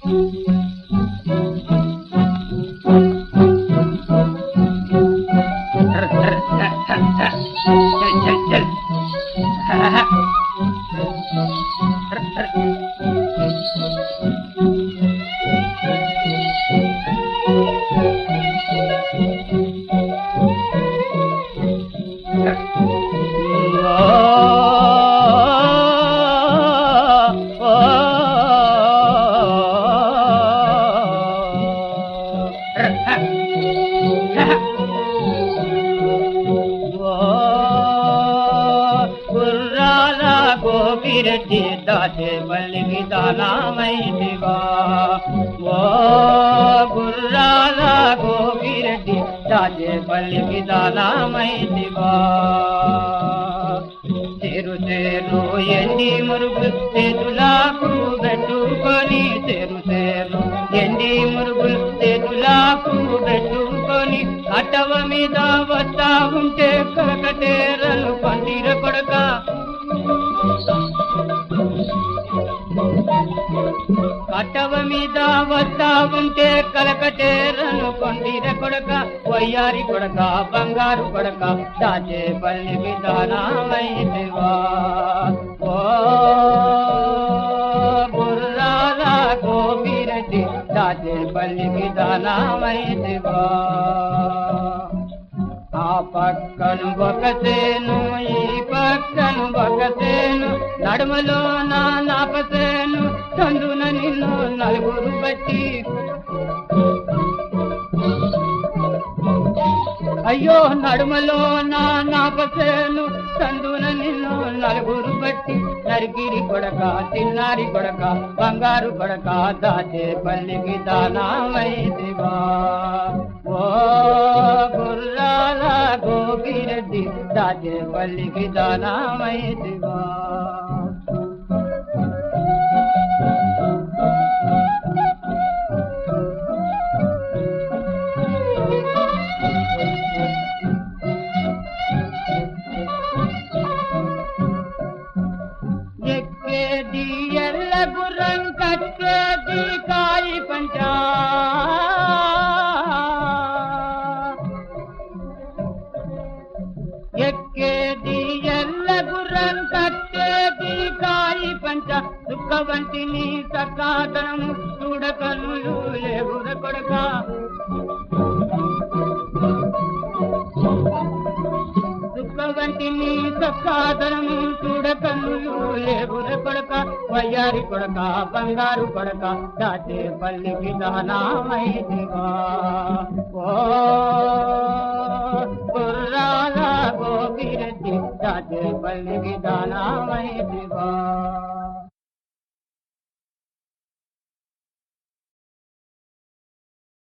గుర్రాల గోపిరెడ్డి దాచే పల్లికి దానామైతివా ఓ గుర్రాల గోపిరెడ్డి దాచే పల్లికి దానామైతివా తెరు చేరు ఎండి మురుగు చేతులకు పెట్టుకొని తెరు చేరు ఎండి మురుగు చేతులకు పెట్టుకొని అటవ మీద వస్తా ఉంటే కలకటేరలు కటవ మీద వస్తా ఉంటే కలకటేరను కొండిర కొడక వయ్యారి కొడక బంగారు కొడక దాచే పల్లి దానామైతివా ఓ బుర్రాల గోపిరెడ్డి దాచే పల్లికి దానామైతివా ఆ పక్కను ఒకసేను ఈ పక్కను ఒకసేను నడుమలో నా నాపసేను చందున నిన్ను నలుగురు బట్టి. అయ్యో నడుమలో నా నాపసేను చందున నిన్ను నలుగురు బట్టి. నరికిరి కొడక చిన్నారి కొడక బంగారు కొడక దాచే పల్లికి దానామైదివా. ఓ గుర్రాల గోపిరెడ్డి దాచే పల్లికి దానామైదివా. ఎల్ల గుర్రం కట్టేది కాయి పంచా ఎక్కేది ఎల్ల గుర్రం కట్టేది కాయి పంచ దుఃఖ వంటి నీ సకాదనము చూడకనులు లేవుర కొడక దుఃఖ వంటి నీ సకాదనము చూడకనులు లేవుర కొడక వయ్యారి కొడక బంగారు కొడక దాచే పల్లికి దానామైదివా ఓ గుర్రాల గోపిరెడ్డి దాచే పల్లికి దానామైదివా